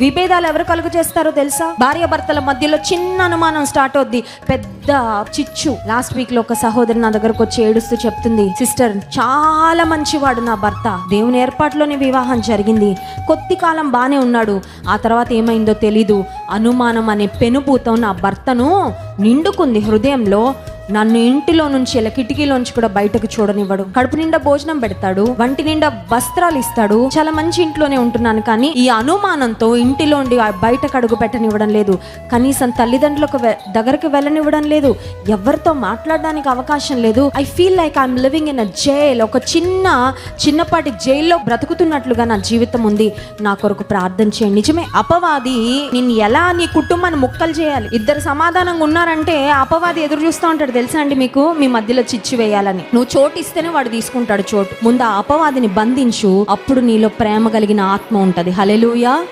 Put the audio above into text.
విభేదాలు ఎవరు కలుగు చేస్తారో తెలుసా? భార్య భర్తల మధ్యలో చిన్న అనుమానం స్టార్ట్ అవుద్ది. పెద్ద చిచ్చు. లాస్ట్ వీక్లో ఒక సహోదరి నా దగ్గరకు వచ్చి ఏడుస్తూ చెప్తుంది సిస్టర్ చాలా మంచివాడు నా భర్త. దేవుని ఏర్పాటులోనే వివాహం జరిగింది. కొద్ది కాలం బాగానే ఉన్నాడు. ఆ తర్వాత ఏమైందో తెలీదు. అనుమానం అనే పెనుభూతం నా భర్తను నిండుకుంది హృదయంలో. నన్ను ఇంటిలో నుంచి ఇలా కిటికీలోంచి కూడా బయటకు చూడనివ్వడు. కడుపు నిండా భోజనం పెడతాడు వంటి నిండా వస్త్రాలు ఇస్తాడు. చాలా మంచి ఇంట్లోనే ఉంటున్నాను కానీ ఈ అనుమానంతో ఇంటిలో ఉండి బయటకు అడుగు పెట్టనివ్వడం లేదు. కనీసం తల్లిదండ్రులకు వె- వెళ్ళనివ్వడం లేదు. ఎవరితో మాట్లాడడానికి అవకాశం లేదు. I feel like I'm living in a jail ఒక చిన్న చిన్నపాటి జైల్లో బ్రతుకుతున్నట్లుగా నా జీవితం ఉంది. నా కొరకు ప్రార్థన చేయండి. నిజమే అపవాది నిన్ను ఎలా నీ కుటుంబాన్ని ముక్కలు చేయాలి? ఇద్దరు సమాధానంగా ఉన్నారంటే అపవాది ఎదురు చూస్తూ ఉంటాడు తెలుసా అండి మీకు? మీ మధ్యలో చిచ్చు వేయాలని. నువ్వు చోటు ఇస్తేనే వాడు తీసుకుంటాడు చోటు. ముందు ఆ అపవాదిని బంధించు. అప్పుడు నీలో ప్రేమ కలిగిన ఆత్మ ఉంటది. హలెలుయా